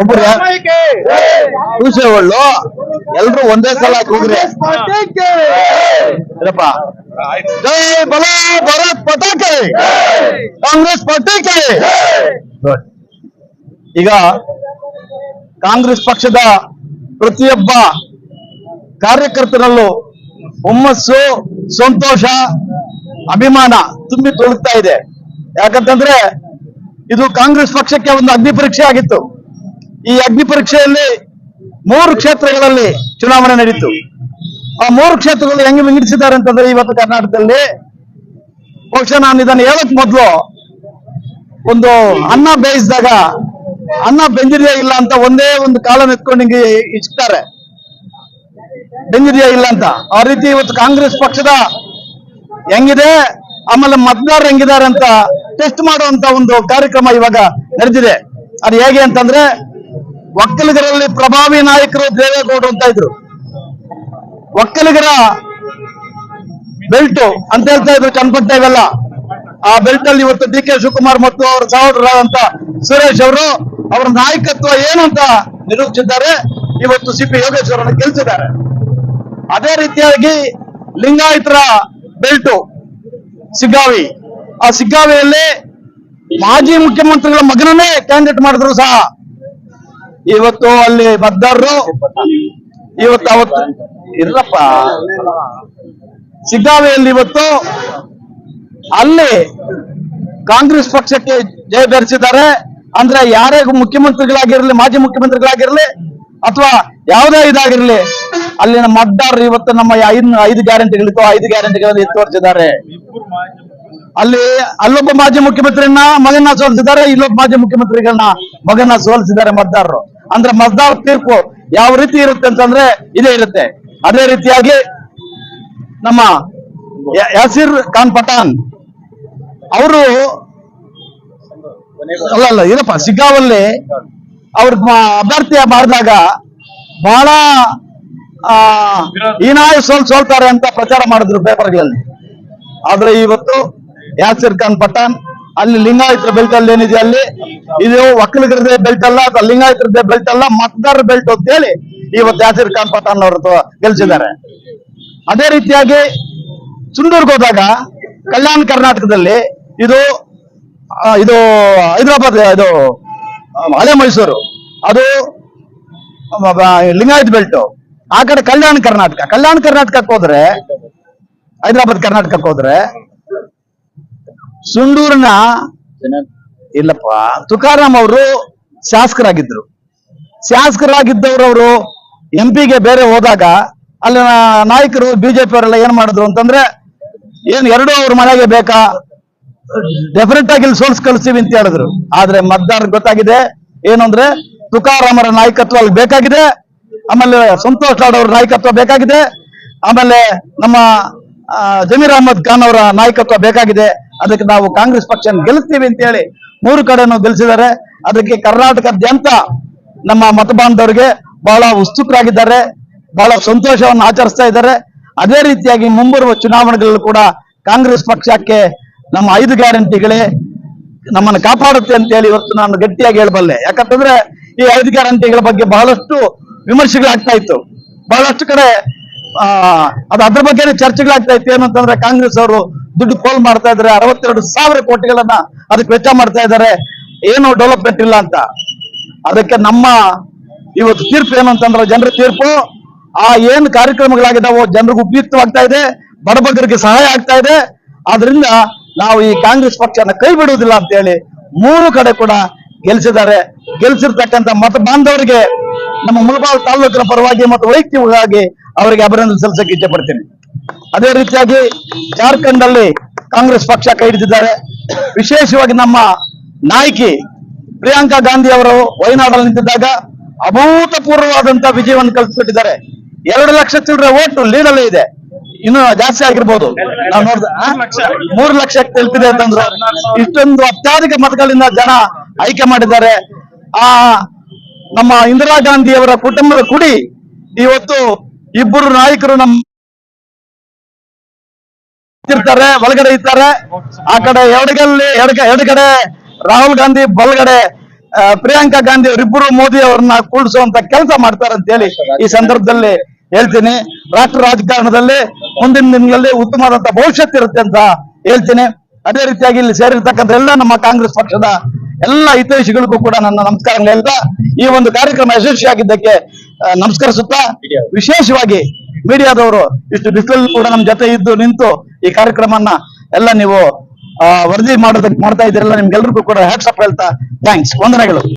ಒಬ್ರು ಎಲ್ರು ಒಂದೇ ಸಲ ಕೂಗ್ರಿ. ಜೈ ಬಲ ಭಾರತ್ ಪಟಾಕೆ. ಕಾಂಗ್ರೆಸ್ ಪಟಾಕೆ. ಈಗ ಕಾಂಗ್ರೆಸ್ ಪಕ್ಷದ ಪ್ರತಿಯೊಬ್ಬ ಕಾರ್ಯಕರ್ತರಲ್ಲೂ ಹುಮ್ಮಸ್ಸು ಸಂತೋಷ ಅಭಿಮಾನ ತುಂಬಿ ತುಳುಕ್ತಾ ಇದೆ. ಯಾಕಂತಂದ್ರೆ ಇದು ಕಾಂಗ್ರೆಸ್ ಪಕ್ಷಕ್ಕೆ ಒಂದು ಅಗ್ನಿ ಪರೀಕ್ಷೆ ಆಗಿತ್ತು. ಈ ಅಗ್ನಿ ಪರೀಕ್ಷೆಯಲ್ಲಿ ಮೂರು ಕ್ಷೇತ್ರಗಳಲ್ಲಿ ಚುನಾವಣೆ ನಡೀತು. ಆ ಮೂರು ಕ್ಷೇತ್ರಗಳು ಹೆಂಗೆ ವಿಂಗಡಿಸಿದ್ದಾರೆ ಅಂತಂದ್ರೆ ಇವತ್ತು ಕರ್ನಾಟಕದಲ್ಲಿ ಬಹುಶಃ ನಾನು ಇದನ್ನು ಹೇಳಕ್ ಮೊದಲು ಒಂದು ಅನ್ನ ಬೇಯಿಸಿದಾಗ ಅನ್ನ ಬೆಂದಿದೆಯಾ ಇಲ್ಲ ಅಂತ ಒಂದೇ ಒಂದು ಕಾಲ ಎತ್ಕೊಂಡು ಹಿಂಗೆ ಇಚ್ತಾರೆ ಬೆಂದಿದೆಯಾ ಇಲ್ಲ ಅಂತ. ಆ ರೀತಿ ಇವತ್ತು ಕಾಂಗ್ರೆಸ್ ಪಕ್ಷದ ಹೆಂಗಿದೆ, ಆಮೇಲೆ ಮತದಾರರು ಹೆಂಗಿದ್ದಾರೆ ಅಂತ ಟೆಸ್ಟ್ ಮಾಡುವಂತ ಒಂದು ಕಾರ್ಯಕ್ರಮ ಇವಾಗ ನಡೆದಿದೆ. ಅದು ಹೇಗೆ ಅಂತಂದ್ರೆ ಒಕ್ಕಲಿಗರಲ್ಲಿ ಪ್ರಭಾವಿ ನಾಯಕರು ದೇವೇಗೌಡರು ಅಂತ ಇದ್ರು. ಒಕ್ಕಲಿಗರ ಬೆಲ್ಟ್ ಅಂತ ಹೇಳ್ತಾ ಇದ್ರು ಚನ್ನಪಟ್ಟ ಇವೆಲ್ಲ. ಆ ಬೆಲ್ಟ್ ಅಲ್ಲಿ ಇವತ್ತು ಡಿ ಕೆ ಶಿವಕುಮಾರ್ ಮತ್ತು ಅವರ ಸಹೋದರರಾದಂತ ಸುರೇಶ್ ಅವರು ಅವರ ನಾಯಕತ್ವ ಏನು ಅಂತ ನಿರೂಪಿಸಿದ್ದಾರೆ. ಇವತ್ತು ಸಿ ಪಿ ಯೋಗೇಶ್ವರನ್ನು ಗೆಲ್ಸಿದ್ದಾರೆ ಅದೇ ರೀತಿಯಾಗಿ ಲಿಂಗಾಯತರ ಬೆಲ್ಟು ಸಿಗ್ಗಾವಿ. ಆ ಸಿಗ್ಗಾವಿಯಲ್ಲಿ ಮಾಜಿ ಮುಖ್ಯಮಂತ್ರಿಗಳ ಮಗನನ್ನೇ ಕ್ಯಾಂಡಿಡೇಟ್ ಮಾಡಿದ್ರು ಸಹ ಇವತ್ತು ಅಲ್ಲಿ ಮತದಾರರು ಇವತ್ತು ಅವತ್ತು ಇಲ್ಲಪ್ಪ ಸಿದ್ದಾವೆಯಲ್ಲಿ ಇವತ್ತು ಅಲ್ಲಿ ಕಾಂಗ್ರೆಸ್ ಪಕ್ಷಕ್ಕೆ ಜಯ ಬೆರೆಸಿದ್ದಾರೆ. ಅಂದ್ರೆ ಯಾರೇ ಮುಖ್ಯಮಂತ್ರಿಗಳಾಗಿರ್ಲಿ, ಮಾಜಿ ಮುಖ್ಯಮಂತ್ರಿಗಳಾಗಿರ್ಲಿ, ಅಥವಾ ಯಾವುದೇ ಇದಾಗಿರ್ಲಿ, ಅಲ್ಲಿನ ಮತದಾರರು ಇವತ್ತು ನಮ್ಮ ಐದು ಐದು ಗ್ಯಾರಂಟಿಗಳಿತ್ತು ಐದು ಗ್ಯಾರಂಟಿಗಳನ್ನು ಎತ್ತು ತೋರಿಸಿದ್ದಾರೆ ಅಲ್ಲಿ ಅಲ್ಲೊಬ್ಬ ಮಾಜಿ ಮುಖ್ಯಮಂತ್ರಿಯನ್ನ ಮಗನ ಸೋಲಿಸಿದ್ದಾರೆ, ಇಲ್ಲೊಬ್ಬ ಮಾಜಿ ಮುಖ್ಯಮಂತ್ರಿಗಳನ್ನ ಮಗನ ಸೋಲಿಸಿದ್ದಾರೆ ಮತದಾರರು ಅಂದ್ರೆ ಮತದಾರ ತೀರ್ಪು ಯಾವ ರೀತಿ ಇರುತ್ತೆ ಅಂತಂದ್ರೆ ಇದೇ ಇರುತ್ತೆ. ಅದೇ ರೀತಿಯಾಗಿ ನಮ್ಮ ಯಾಸಿರ್ ಖಾನ್ ಪಠಾನ್ ಅವರು ಅಲ್ಲ ಅಲ್ಲ ಏನಪ್ಪ ಸಿಗ್ಗಾವಲ್ಲಿ ಅವ್ರ ಅಭ್ಯರ್ಥಿ ಮಾಡಿದಾಗ ಬಹಳ ಆ, ಹೀನಾಯ ಸೋಲ್ ಸೋಲ್ತಾರೆ ಅಂತ ಪ್ರಚಾರ ಮಾಡಿದ್ರು ಪೇಪರ್ಗಳಲ್ಲಿ. ಆದ್ರೆ ಇವತ್ತು ಯಾಸಿರ್ ಖಾನ್ ಪಠಾಣ್ ಅಲ್ಲಿ ಲಿಂಗಾಯತರ ಬೆಲ್ಟ್ ಅಲ್ಲಿ ಏನಿದೆ ಅಲ್ಲಿ? ಇದು ಒಕ್ಕಲಿಗರದೇ ಬೆಲ್ಟ್ ಅಲ್ಲ ಅಥವಾ ಲಿಂಗಾಯತರದೇ ಬೆಲ್ಟ್ ಅಲ್ಲ, ಮತದಾರರ ಬೆಲ್ಟ್ ಅಂತ ಹೇಳಿ ಇವತ್ತು ಯಾಸಿರ್ ಖಾನ್ ಪಠಾಣ್ ಅವರು ಗೆಲ್ಸಿದ್ದಾರೆ. ಅದೇ ರೀತಿಯಾಗಿ ಸುಂದೂರ್ಗೆ ಹೋದಾಗ ಕಲ್ಯಾಣ ಕರ್ನಾಟಕದಲ್ಲಿ ಇದು ಇದು ಹೈದರಾಬಾದ್, ಇದು ಹಳೆ ಮೈಸೂರು. ಅದು ಲಿಂಗಾಯತ್ ಬೆಲ್ಟ್. ಆ ಕಡೆ ಕಲ್ಯಾಣ ಕರ್ನಾಟಕ. ಕಲ್ಯಾಣ ಕರ್ನಾಟಕಕ್ಕೆ ಹೋದ್ರೆ, ಹೈದರಾಬಾದ್ ಕರ್ನಾಟಕಕ್ಕೆ ಹೋದ್ರೆ ಸುಂಡೂರಿನ ಇಲ್ಲಪ್ಪ ತುಕಾರಾಮ್ ಅವರು ಶಾಸಕರಾಗಿದ್ರು ಶಾಸಕರಾಗಿದ್ದವರು ಅವರು ಎಂ ಪಿಗೆ ಬೇರೆ ಹೋದಾಗ ಅಲ್ಲಿನ ನಾಯಕರು ಬಿಜೆಪಿ ಅವರೆಲ್ಲ ಏನ್ ಮಾಡಿದ್ರು ಅಂತಂದ್ರೆ ಏನ್ ಎರಡು ಅವ್ರ ಮನೆಗೆ ಬೇಕಾ? ಡೆಫಿನೆಟ್ ಆಗಿ ಇಲ್ಲಿ ಸೋಲ್ಸ್ ಕಳಿಸ್ತೀವಿ ಅಂತ ಹೇಳಿದ್ರು. ಆದ್ರೆ ಮತದಾರ ಗೊತ್ತಾಗಿದೆ ಏನು ಅಂದ್ರೆ ತುಕಾರಾಮರ ನಾಯಕತ್ವ ಅಲ್ಲಿ ಬೇಕಾಗಿದೆ ಆಮೇಲೆ ಸಂತೋಷ್ ಲಾಡ್ ಅವ್ರ ನಾಯಕತ್ವ ಬೇಕಾಗಿದೆ ಆಮೇಲೆ ನಮ್ಮ ಜಮೀರ್ ಅಹಮದ್ ಖಾನ್ ಅವರ ನಾಯಕತ್ವ ಬೇಕಾಗಿದೆ. ಅದಕ್ಕೆ ನಾವು ಕಾಂಗ್ರೆಸ್ ಪಕ್ಷ ಗೆಲ್ಲಿಸ್ತೀವಿ ಅಂತ ಹೇಳಿ ಮೂರು ಕಡೆನೂ ಗೆಲ್ಲಿಸಿದ್ದಾರೆ. ಅದಕ್ಕೆ ಕರ್ನಾಟಕದಾದ್ಯಂತ ನಮ್ಮ ಮತ ಬಾಂಧವರಿಗೆ ಬಹಳ ಉತ್ಸುಕರಾಗಿದ್ದಾರೆ. ಬಹಳ ಸಂತೋಷವನ್ನು ಆಚರಿಸ್ತಾ ಇದ್ದಾರೆ. ಅದೇ ರೀತಿಯಾಗಿ ಮುಂಬರುವ ಚುನಾವಣೆಗಳಲ್ಲೂ ಕೂಡ ಕಾಂಗ್ರೆಸ್ ಪಕ್ಷಕ್ಕೆ ನಮ್ಮ ಐದು ಗ್ಯಾರಂಟಿಗಳೇ ನಮ್ಮನ್ನು ಕಾಪಾಡುತ್ತೆ ಅಂತ ಹೇಳಿ ಇವತ್ತು ನಾನು ಗಟ್ಟಿಯಾಗಿ ಹೇಳಬಲ್ಲೆ. ಯಾಕಂತಂದ್ರೆ ಈ ಐದು ಗ್ಯಾರಂಟಿಗಳ ಬಗ್ಗೆ ಬಹಳಷ್ಟು ವಿಮರ್ಶೆಗಳಾಗ್ತಾ ಇತ್ತು. ಬಹಳಷ್ಟು ಕಡೆ ಅದು ಅದ್ರ ಬಗ್ಗೆನೇ ಚರ್ಚೆಗಳಾಗ್ತಾ ಇತ್ತು. ಏನಂತಂದ್ರೆ ಕಾಂಗ್ರೆಸ್ ಅವರು ದುಡ್ಡು ಪೋಲ್ ಮಾಡ್ತಾ ಇದ್ದಾರೆ. ಅರವತ್ತೆರಡು ಸಾವಿರ ಕೋಟಿಗಳನ್ನ ಅದಕ್ಕೆ ವೆಚ್ಚ ಮಾಡ್ತಾ ಇದ್ದಾರೆ. ಏನು ಡೆವಲಪ್ಮೆಂಟ್ ಇಲ್ಲ ಅಂತ. ಅದಕ್ಕೆ ನಮ್ಮ ಇವತ್ತು ತೀರ್ಪು ಏನು ಅಂತಂದ್ರೆ ಜನರ ತೀರ್ಪು. ಆ ಏನ್ ಕಾರ್ಯಕ್ರಮಗಳಾಗಿದ್ದಾವೋ ಜನರಿಗೆ ಉಪಯುಕ್ತವಾಗ್ತಾ ಇದೆ. ಬಡಬಗರಿಗೆ ಸಹಾಯ ಆಗ್ತಾ ಇದೆ. ಆದ್ರಿಂದ ನಾವು ಈ ಕಾಂಗ್ರೆಸ್ ಪಕ್ಷನ ಕೈ ಬಿಡುವುದಿಲ್ಲ ಅಂತ ಹೇಳಿ ಮೂರು ಕಡೆ ಕೂಡ ಗೆಲ್ಸಿದ್ದಾರೆ. ಗೆಲ್ಸಿರ್ತಕ್ಕಂಥ ಮತ ಬಾಂಧವರಿಗೆ ನಮ್ಮ ಮುಳಬಾಲ್ ತಾಲೂಕಿನ ಪರವಾಗಿ ಮತ್ತು ವೈಯಕ್ತಿಕವಾಗಿ ಅವರಿಗೆ ಅಭಿನಂದನೆ ಸಲ್ಲಿಸಕ್ಕೆ ಇಚ್ಛೆ ಪಡ್ತೀನಿ. ಅದೇ ರೀತಿಯಾಗಿ ಜಾರ್ಖಂಡ್ ಅಲ್ಲಿ ಕಾಂಗ್ರೆಸ್ ಪಕ್ಷ ಕೈ ಹಿಡಿದಿದ್ದಾರೆ. ವಿಶೇಷವಾಗಿ ನಮ್ಮ ನಾಯಕಿ ಪ್ರಿಯಾಂಕಾ ಗಾಂಧಿ ಅವರು ವಯನಾಡಲ್ಲಿ ನಿಂತಿದ್ದಾಗ ಅಭೂತಪೂರ್ವವಾದಂತಹ ವಿಜಯವನ್ನು ಕಲ್ಪಿಸ್ಕೊಟ್ಟಿದ್ದಾರೆ. ಎರಡು ಲಕ್ಷ ಚಿಲ್ಲರೆ ಓಟು ಲೀಡಲ್ಲೇ ಇದೆ. ಇನ್ನು ಜಾಸ್ತಿ ಆಗಿರ್ಬೋದು. ನಾವು ನೋಡ್ದ? ಮೂರು ಲಕ್ಷಕ್ಕೆ ತಲುಪಿದೆ ಅಂತಂದ್ರು ಇಷ್ಟೊಂದು ಅತ್ಯಧಿಕ ಮತಗಳಿಂದ ಜನ ಆಯ್ಕೆ ಮಾಡಿದ್ದಾರೆ. ಆ, ನಮ್ಮ ಇಂದಿರಾ ಗಾಂಧಿ ಅವರ ಕುಟುಂಬದ ಕುಡಿ ಇವತ್ತು ಇಬ್ಬರು ನಾಯಕರು ನಮ್ಮ ಇರ್ತಾರೆ, ಒಳಗಡೆ ಇರ್ತಾರೆ. ಆ ಕಡೆ ಎಡಗಲ್ಲಿ, ಎಡಗ, ಎಡಗಡೆ ರಾಹುಲ್ ಗಾಂಧಿ, ಬಲಗಡೆ ಪ್ರಿಯಾಂಕಾ ಗಾಂಧಿ ಅವರಿಬ್ಬರು ಮೋದಿ ಅವರನ್ನ ಕೂಡಿಸುವಂತ ಕೆಲಸ ಮಾಡ್ತಾರೆ ಅಂತ ಹೇಳಿ ಈ ಸಂದರ್ಭದಲ್ಲಿ ಹೇಳ್ತೀನಿ. ರಾಷ್ಟ್ರ ರಾಜಕಾರಣದಲ್ಲಿ ಮುಂದಿನ ದಿನಗಳಲ್ಲಿ ಉತ್ತಮವಾದಂತ ಭವಿಷ್ಯತ್ ಇರುತ್ತೆ ಅಂತ ಹೇಳ್ತೀನಿ. ಅದೇ ರೀತಿಯಾಗಿ ಇಲ್ಲಿ ಸೇರಿರ್ತಕ್ಕಂಥ ಎಲ್ಲ ನಮ್ಮ ಕಾಂಗ್ರೆಸ್ ಪಕ್ಷದ ಎಲ್ಲ ಹಿತೈಷಿಗಳಿಗೂ ಕೂಡ ನನ್ನ ನಮಸ್ಕಾರಗಳು ಹೇಳ್ತಾ, ಈ ಒಂದು ಕಾರ್ಯಕ್ರಮ ಯಶಸ್ವಿಯಾಗಿದ್ದಕ್ಕೆ ನಮಸ್ಕರಿಸುತ್ತಾ, ವಿಶೇಷವಾಗಿ ಮೀಡಿಯಾದವರು ಇಷ್ಟು ಬಿಸಿಲಲ್ಲಿ ಕೂಡ ನಮ್ಮ ಜೊತೆ ಇದ್ದು ನಿಂತು ಈ ಕಾರ್ಯಕ್ರಮನ ಎಲ್ಲ ನೀವು ವರದಿ ಮಾಡೋದಕ್ಕೆ ಮಾಡ್ತಾ ಇದ್ದೀರಲ್ಲ ನಿಮ್ಗೆಲ್ರಿಗೂ ಕೂಡ ಹ್ಯಾಟ್ಸಪ್ ಹೇಳ್ತಾ ಥ್ಯಾಂಕ್ಸ್ ವಂದನೆಗಳು.